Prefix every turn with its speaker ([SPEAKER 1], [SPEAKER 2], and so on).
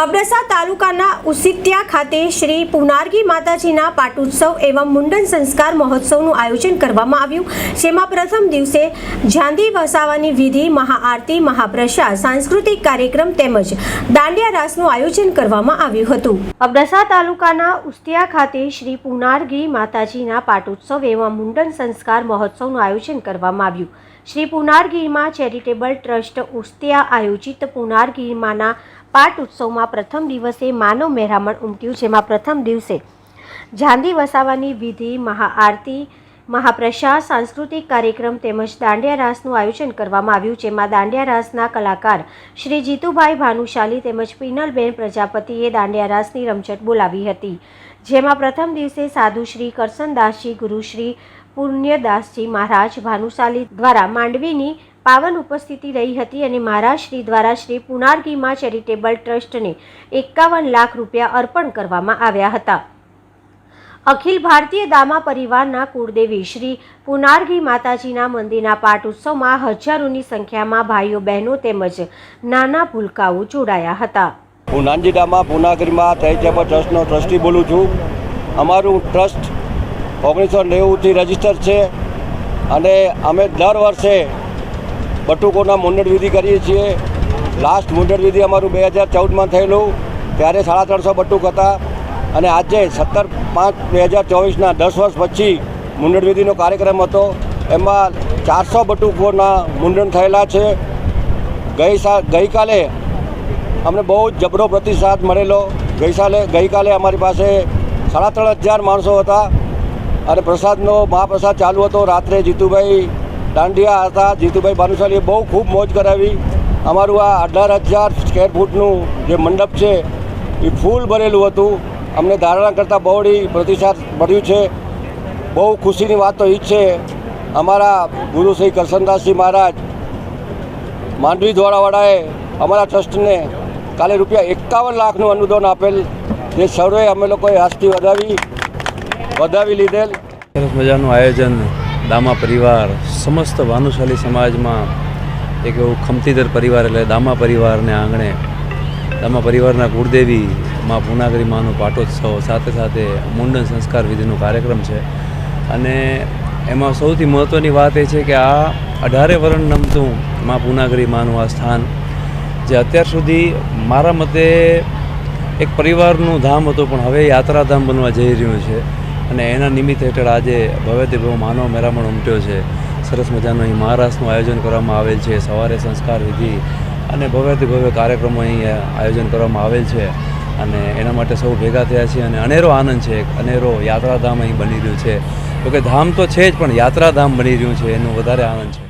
[SPEAKER 1] અબડાસા તાલુકાના ઉસિત્યા ખાતે શ્રી પુનારગી માતાજીના પાટોત્સવ એવં મુંડન સંસ્કાર મહોત્સવનું આયોજન કરવામાં આવ્યું, જેમાં પ્રથમ દિવસે ઝાંદી વસાવાની વિધિ, મહાઆરતી, મહાપ્રસાદ, સાંસ્કૃતિક કાર્યક્રમ તેમજ દાંડિયા રાસનું આયોજન કરવામાં આવ્યું હતું. અબડાસા તાલુકાના ઉસ્તિયા ખાતે શ્રી પુનારગી માતાજીના પાટોત્સવ એવં મુંડન સંસ્કાર મહોત્સવનું આયોજન કરવામાં આવ્યું. શ્રી પુનારગીરમાં ચેરિટેબલ ટ્રસ્ટ ઉસ્તિયા આયોજિત પુનારગીમાંના પાટ ઉત્સવમાં પ્રથમ દિવસે માનવ મહેરામણ ઉમટ્યું, જેમાં પ્રથમ દિવસે ઝાંદી વસાવાની વિધિ, મહાઆરતી, મહાપ્રસાદ, સાંસ્કૃતિક કાર્યક્રમ તેમજ દાંડિયા રાસનું આયોજન કરવામાં આવ્યું, જેમાં દાંડિયા રાસના કલાકાર શ્રી જીતુભાઈ ભાનુશાલી તેમજ પિનલબેન પ્રજાપતિએ દાંડિયા રાસની રમઝટ બોલાવી હતી. જેમાં પ્રથમ દિવસે સાધુ શ્રી કરસનદાસજી ગુરુશ્રી પુણ્યદાસજી મહારાજ ભાનુશાલી દ્વારા માંડવીની પાવન ઉપસ્થિતિ રહી હતી અને મારા શ્રી દ્વારા શ્રી પુનારગીમાં ચેરિટેબલ ટ્રસ્ટને એકાવન લાખ રૂપિયા અર્પણ કરવામાં આવ્યા હતા. અખિલ ભારતીય દામા પરિવારના કુળદેવી શ્રી પુનારગી માતાજીના મંદિરના પાઠ ઉત્સવમાં હજારોની સંખ્યામાં ભાઈઓ બહેનો તેમજ નાના ભૂલકાઓ જોડાયા હતા.
[SPEAKER 2] હું નાનજીડામાં પુનાગરીમાં ચેરિટેબલ ટ્રસ્ટનો ટ્રસ્ટી બોલું છું. અમારું ટ્રસ્ટ ઓગણીસો નેવુંથી રજિસ્ટર છે અને અમે દર વર્ષે બટુકોના મુંડણ વિધિ કરીએ છીએ. લાસ્ટ મુંડણવિધિ અમારું બે હજાર ચૌદમાં થયેલું. ત્યારે સાડા ત્રણસો બટુક હતા. અને આજે સત્તર પાંચ બે હજાર ચોવીસના દસ વર્ષ પછી મુંડણ વિધિનો કાર્યક્રમ હતો. એમાં ચારસો બટુકોના મુંડન થયેલા છે. ગઈ સા, ગઈકાલે અમને બહુ જ જબરો પ્રતિસાદ મળેલો. ગઈકાલે ગઈકાલે અમારી પાસે સાડા ત્રણ હજાર માણસો હતા. અને પ્રસાદનો મહાપ્રસાદ ચાલુ હતો. રાત્રે જીતુભાઈ દાંડિયા હતા, જીતુભાઈ ભાનુશાલીએ બહુ ખૂબ મોજ કરાવી. અમારું આ અઢાર હજાર સ્ક્વેર ફૂટનું જે મંડપ છે, એ ફૂલ ભરેલું હતું. અમને ધારણા કરતાં બહોળી પ્રતિસાદ મળ્યું છે. બહુ ખુશીની વાત તો એ છે, અમારા ગુરુ શ્રી કરશનદાસજી મહારાજ માંડવી દ્વારાવાળાએ અમારા ટ્રસ્ટને કાલે રૂપિયા એકાવન લાખનું અનુદાન આપેલ, જે સર્વે અમે લોકોએ હાસ્તી વધાવી વધાવી લીધેલ.
[SPEAKER 3] સરસ મજાનું આયોજન દામા પરિવાર, સમસ્ત ભાનુશાલી સમાજમાં એક એવું ખમતીદર પરિવાર એટલે દામા પરિવારને આંગણે, દામા પરિવારના કુળદેવી માં પૂનાગરી માનો પાટોત્સવ, સાથે સાથે મુંડન સંસ્કાર વિધિનો કાર્યક્રમ છે. અને એમાં સૌથી મહત્ત્વની વાત એ છે કે આ અઢારે વરણ નમતું માં પૂનાગરી માનું આ સ્થાન, જે અત્યાર સુધી મારા મતે એક પરિવારનું ધામ હતું, પણ હવે યાત્રાધામ બનવા જઈ રહ્યું છે. અને એના નિમિત્ત હેઠળ આજે ભવ્યથી ભવ્ય માનવ મેરામણ ઉમટ્યો છે. સરસ મજાનું અહીં મહારાષ્ટ્રનું આયોજન કરવામાં આવેલ છે, સવારે સંસ્કાર વિધિ અને ભવ્યથી ભવ્ય કાર્યક્રમો અહીં આયોજન કરવામાં આવેલ છે. અને એના માટે સૌ ભેગા થયા છે અને અનેરો આનંદ છે, એક અનેરો યાત્રાધામ અહીં બની રહ્યું છે. તો કે ધામ તો છે જ, પણ યાત્રાધામ બની રહ્યું છે, એનો વધારે આનંદ છે.